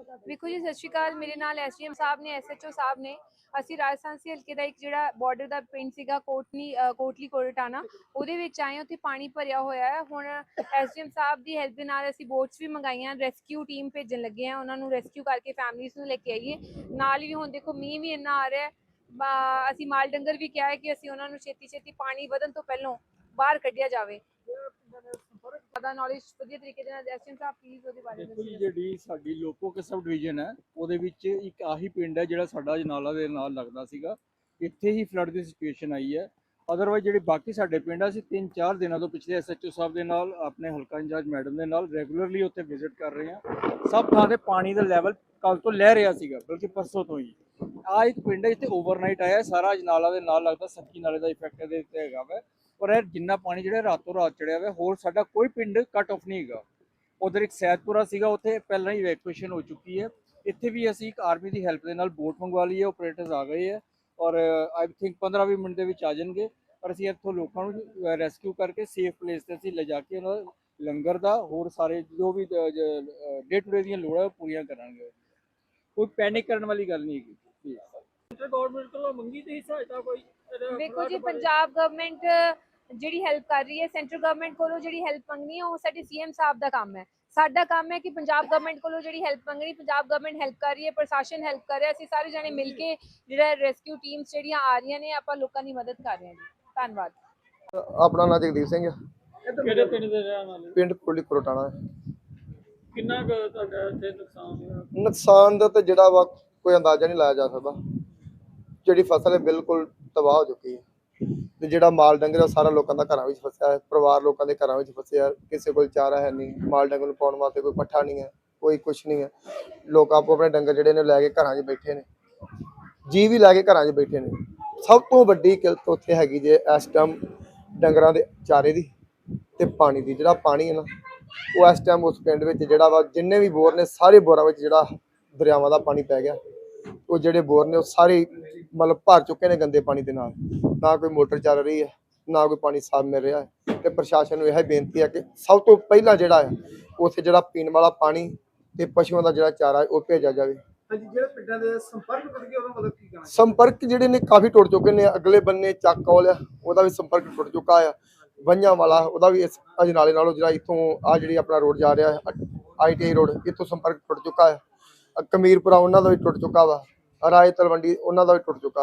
ਵੇਖੋ ਜੀ, ਸਤਿ ਸ਼੍ਰੀ ਅਕਾਲ। ਮੇਰੇ ਨਾਲ ਐਸਡੀਐਮ ਸਾਹਿਬ ਨੇ, ਐਸਐਚਓ ਸਾਹਿਬ ਨੇ। ਅਸੀਂ ਰਾਜਸਥਾਨ ਸੀ ਹਲਕੇ ਦਾ ਇੱਕ ਜਿਹੜਾ ਬਾਰਡਰ ਦਾ ਪਿੰਡ ਸੀਗਾ ਕੋਟਨੀ ਕੋਟਲੀ ਕੋਟਾਣਾ। ਉਹਦੇ ਵਿੱਚ ਆਏ ਉੱਥੇ ਪਾਣੀ ਭਰਿਆ ਹੋਇਆ ਹੈ। ਹੁਣ ਐਸਡੀਐਮ ਸਾਹਿਬ ਦੀ ਹੈਲਪ ਦੇ ਨਾਲ ਅਸੀਂ ਬੋਟਸ ਵੀ ਮੰਗਾਈਆਂ ਰੈਸਕਿਊ ਟੀਮ ਭੇਜਣ ਲੱਗੇ ਆ ਉਹਨਾਂ ਨੂੰ ਰੈਸਕਿਊ ਕਰਕੇ ਫੈਮਲੀਜ਼ ਨੂੰ ਲੈ ਕੇ ਆਈਏ। ਨਾਲ ਹੀ ਹੁਣ ਦੇਖੋ, ਮੀਂਹ ਵੀ ਇੰਨਾ ਆ ਰਿਹਾ ਹੈ। ਅਸੀਂ ਮਾਲ ਡੰਗਰ ਵੀ ਕਿਹਾ ਹੈ ਕਿ ਅਸੀਂ ਉਹਨਾਂ ਨੂੰ ਛੇਤੀ ਛੇਤੀ ਪਾਣੀ ਵਧਣ ਤੋਂ ਪਹਿਲਾਂ ਬਾਹਰ ਕੱਢਿਆ ਜਾਵੇ। ਜ਼ਿਆਦਾ ਨੌਲੇਜ ਵਧੀਆ ਤਰੀਕੇ ਦੇ ਨਾਲ ਐਸਡੀਐਮ ਸਾਹਿਬ ਪਲੀਜ਼ ਉਹਦੇ ਬਾਰੇ ਦੇਖੋ ਜੀ ਜਿਹੜੀ ਸਾਡੀ ਲੋਕੋ ਕੇ ਸਬ ਡਿਵੀਜ਼ਨ ਹੈ ਉਹਦੇ ਵਿੱਚ ਇੱਕ ਆਹੀ ਪਿੰਡ ਹੈ ਜਿਹੜਾ ਸਾਡਾ ਜਨਾਲਾ ਦੇ ਨਾਲ ਲੱਗਦਾ ਸੀਗਾ। ਇੱਥੇ ਹੀ ਫਲੱਡ ਦੀ ਸਿਚੁਏਸ਼ਨ ਆਈ ਹੈ। ਅਦਰਵਾਈਜ਼ ਜਿਹੜੇ ਬਾਕੀ ਸਾਡੇ ਪਿੰਡ ਆ ਅਸੀਂ 3-4 ਦਿਨਾਂ ਤੋਂ ਪਿਛਲੇ ਐਸਐਚਓ ਸਾਹਿਬ ਦੇ ਨਾਲ ਆਪਣੇ ਹਲਕਾ ਇੰਚਾਰਜ ਮੈਡਮ ਦੇ ਨਾਲ ਰੈਗੂਲਰਲੀ ਉੱਥੇ ਵਿਜ਼ਿਟ ਕਰ ਰਹੇ ਹਾਂ। ਸਭ ਥਾਂ ਤੇ ਪਾਣੀ ਦਾ ਲੈਵਲ ਕੱਲ ਤੋਂ ਲੈ ਰਿਹਾ ਸੀਗਾ ਬਲਕਿ ਪਰਸੋਂ ਤੋਂ ਹੀ। ਆ ਇੱਕ ਪਿੰਡ ਹੈ ਇੱਥੇ ਓਵਰਨਾਈਟ ਆਇਆ ਸਾਰਾ ਜਨਾਲਾ ਦੇ ਨਾਲ ਲੱਗਦਾ ਸੱਕੀ ਨਾਲੇ ਦਾ ਇਫੈਕਟ ਇਹਦੇ ਉੱਤੇ ਹੈਗਾ ਵਾ। ਪਰ ਇਹ ਜਿੰਨਾ ਪਾਣੀ ਜਿਹੜਾ ਰਾਤੋਂ ਰਾਤ ਚੜਿਆ ਹੋਇਆ ਹੋਰ ਸਾਡਾ ਕੋਈ ਪਿੰਡ ਕੱਟ ਆਫ ਨਹੀਂ ਹੈਗਾ। ਉਧਰ ਇੱਕ ਸੈਦਪੁਰਾ ਸੀਗਾ ਉੱਥੇ ਪਹਿਲਾਂ ਹੀ ਇਵੈਕੂਏਸ਼ਨ ਹੋ ਚੁੱਕੀ ਹੈ। ਇੱਥੇ ਵੀ ਅਸੀਂ ਇੱਕ ਆਰਮੀ ਦੀ ਹੈਲਪ ਦੇ ਨਾਲ ਬੋਟ ਮੰਗਵਾ ਲਈ ਹੈ ਆਪਰੇਟਰਸ ਆ ਗਏ ਹੈ ਔਰ ਆਈ ਥਿੰਕ 15-20 ਮਿੰਟ ਦੇ ਵਿੱਚ ਆ ਜਾਣਗੇ। ਪਰ ਅਸੀਂ ਇੱਥੋਂ ਲੋਕਾਂ ਨੂੰ ਰੈਸਕਿਊ ਕਰਕੇ ਸੇਫ ਪਲੇਸ ਤੇ ਅਸੀਂ ਲਿਜਾ ਕੇ ਉਹਨਾਂ ਦਾ ਲੰਗਰ ਦਾ ਹੋਰ ਸਾਰੇ ਜੋ ਵੀ ਡੇ ਟੂ ਡੇ ਦੀਆਂ ਲੋੜਾਂ ਪੂਰੀਆਂ ਕਰਾਂਗੇ। ਕੋਈ ਪੈਨਿਕ ਕਰਨ ਵਾਲੀ ਗੱਲ ਨਹੀਂ ਹੈਗੀ। ਗਵਰਨਮੈਂਟ ਕੋਲੋਂ ਮੰਗੀ ਤੇ ਸਹਾਇਤਾ ਕੋਈ? flood ਜੀ? ਪੰਜਾਬ ਗਵਰਨਮੈਂਟ ਜਿਹੜੀ ਹੈਲਪ ਕਰ ਰਹੀ ਹੈ ਸੈਂਟਰ ਗਵਰਨਮੈਂਟ ਕੋਲੋਂ ਜਿਹੜੀ ਹੈਲਪ ਮੰਗਣੀ ਹੈ ਉਹ ਸਾਡੇ ਸੀਐਮ ਸਾਹਿਬ ਦਾ ਕੰਮ ਹੈ। ਸਾਡਾ ਕੰਮ ਹੈ ਕਿ ਪੰਜਾਬ ਗਵਰਨਮੈਂਟ ਕੋਲੋਂ ਜਿਹੜੀ ਹੈਲਪ ਮੰਗਣੀ ਪੰਜਾਬ ਗਵਰਨਮੈਂਟ ਹੈਲਪ ਕਰ ਰਹੀ ਹੈ ਪ੍ਰਸ਼ਾਸਨ ਹੈਲਪ ਕਰ ਰਿਹਾ ਅਸੀਂ ਸਾਰੇ ਜਣੇ ਮਿਲ ਕੇ ਜਿਹੜਾ ਰੈਸਕਿਊ ਟੀਮਸ ਜਿਹੜੀਆਂ ਆ ਰਹੀਆਂ ਨੇ ਆਪਾਂ ਲੋਕਾਂ ਦੀ ਮਦਦ ਕਰ ਰਹੇ ਹਾਂ ਜੀ। ਧੰਨਵਾਦ। ਆਪਣਾ ਨਾਂ ਜਗਦੀਪ ਸਿੰਘ ਕਿਹੜੇ ਪਿੰਡ ਦੇ ਰਹਿਣ ਵਾਲੇ? ਪਿੰਡ ਕੋਲੀ ਕਰੋਟਾਣਾ ਕਿੰਨਾ ਕੁ ਤੁਹਾਡਾ ਇੱਥੇ ਨੁਕਸਾਨ ਹੋਇਆ? ਨੁਕਸਾਨ ਦਾ ਤਾਂ ਜਿਹੜਾ ਵਾ ਕੋਈ ਅੰਦਾਜ਼ਾ ਨਹੀਂ ਲਾਇਆ ਜਾ ਸਕਦਾ। ਜਿਹੜੀ ਫਸਲ ਹੈ ਬਿਲਕੁਲ ਤਬਾਹ ਹੋ ਚੁੱਕੀ ਹੈ। ਤੇ ਜਿਹੜਾ ਮਾਲ ਡੰਗਰ ਆ, ਉਹ ਸਾਰਾ ਲੋਕਾਂ ਦਾ ਘਰਾਂ ਵਿੱਚ ਫਸਿਆ ਹੈ ਪਰਿਵਾਰ ਲੋਕਾਂ ਦੇ ਘਰਾਂ ਵਿੱਚ ਫਸਿਆ ਕਿਸੇ ਕੋਲ ਚਾਰਾ ਹੈ ਨਹੀਂ, ਮਾਲ ਡੰਗਰ ਨੂੰ ਪਾਉਣ ਵਾਸਤੇ ਕੋਈ ਪੱਠਾ ਨਹੀਂ ਹੈ, ਕੋਈ ਕੁਛ ਨਹੀਂ ਹੈ। ਲੋਕ ਆਪੋ ਆਪਣੇ ਡੰਗਰ ਜਿਹੜੇ ਨੇ ਲੈ ਕੇ ਘਰਾਂ 'ਚ ਬੈਠੇ ਨੇ। ਜੀ ਵੀ ਲੈ ਕੇ ਘਰਾਂ 'ਚ ਬੈਠੇ ਨੇ। ਸਭ ਤੋਂ ਵੱਡੀ ਕਿਲਤ ਉੱਥੇ ਹੈਗੀ ਜੇ ਇਸ ਟਾਈਮ ਡੰਗਰਾਂ ਦੇ ਚਾਰੇ ਦੀ ਤੇ ਪਾਣੀ ਦੀ। ਜਿਹੜਾ ਪਾਣੀ ਹੈ ਨਾ, ਉਹ ਇਸ ਟਾਈਮ ਉਸ ਪਿੰਡ ਵਿੱਚ ਜਿਹੜਾ ਵਾ, ਜਿੰਨੇ ਵੀ ਬੋਰ ਨੇ, ਸਾਰੇ ਬੋਰਾਂ ਵਿੱਚ ਜਿਹੜਾ ਦਰਿਆਵਾਂ ਦਾ ਪਾਣੀ ਪੈ ਗਿਆ। ਉਹ ਜਿਹੜੇ ਬੋਰ ਨੇ, ਉਹ ਸਾਰੇ ਮਤਲਬ ਭਰ ਚੁੱਕੇ ਨੇ ਗੰਦੇ ਪਾਣੀ ਦੇ ਨਾਲ। ਨਾ ਕੋਈ ਮੋਟਰ ਚੱਲ ਰਹੀ ਹੈ ਨਾ ਕੋਈ ਪਾਣੀ ਸਾਫ਼ ਮਿਲ ਰਿਹਾ ਹੈ ਤੇ ਪ੍ਰਸ਼ਾਸਨ ਨੂੰ ਇਹ ਬੇਨਤੀ ਹੈ ਕਿ ਸਭ ਤੋਂ ਪਹਿਲਾਂ ਜਿਹੜਾ ਹੈ ਉੱਥੇ ਜਿਹੜਾ ਪੀਣ ਵਾਲਾ ਪਾਣੀ ਤੇ ਪਸ਼ੂਆਂ ਦਾ ਜਿਹੜਾ ਚਾਰਾ ਹੈ ਉਹ ਭੇਜਿਆ ਜਾਵੇ। ਹਾਂਜੀ ਜਿਹੜੇ ਪਿੰਡਾਂ ਦੇ ਸੰਪਰਕ ਟੁੱਟ ਗਏ ਉਹਦਾ ਮਤਲਬ ਕੀ ਕਹਿਣਾ ਸੰਪਰਕ ਜਿਹੜੇ ਨੇ ਕਾਫੀ ਟੁੱਟ ਚੁੱਕੇ ਨੇ ਅਗਲੇ ਬੰਨੇ ਚੱਕ ਕੌਲ ਆ ਉਹਦਾ ਵੀ ਸੰਪਰਕ ਟੁੱਟ ਚੁੱਕਾ ਆ। ਵੰਜਾਂ ਵਾਲਾ ਉਹਦਾ ਵੀ ਇਸ ਅਜਨਾਲੇ ਨਾਲੋਂ ਜਿਹੜਾ ਇੱਥੋਂ ਆ ਜਿਹੜੀ ਆਪਣਾ ਰੋਡ ਜਾ ਰਿਹਾ ਆਈਟੀਆਈ ਰੋਡ ਇੱਥੋਂ ਸੰਪਰਕ ਟੁੱਟ ਚੁੱਕਾ ਹੈ। ਕਮੀਰਪੁਰਾ ਉਹਨਾਂ ਦਾ ਵੀ ਟੁੱਟ ਚੁੱਕਾ ਵਾ ਰਾਏ ਤਲਵੰਡੀ ਉਹਨਾਂ ਦਾ ਵੀ ਟੁੱਟ ਚੁੱਕਾ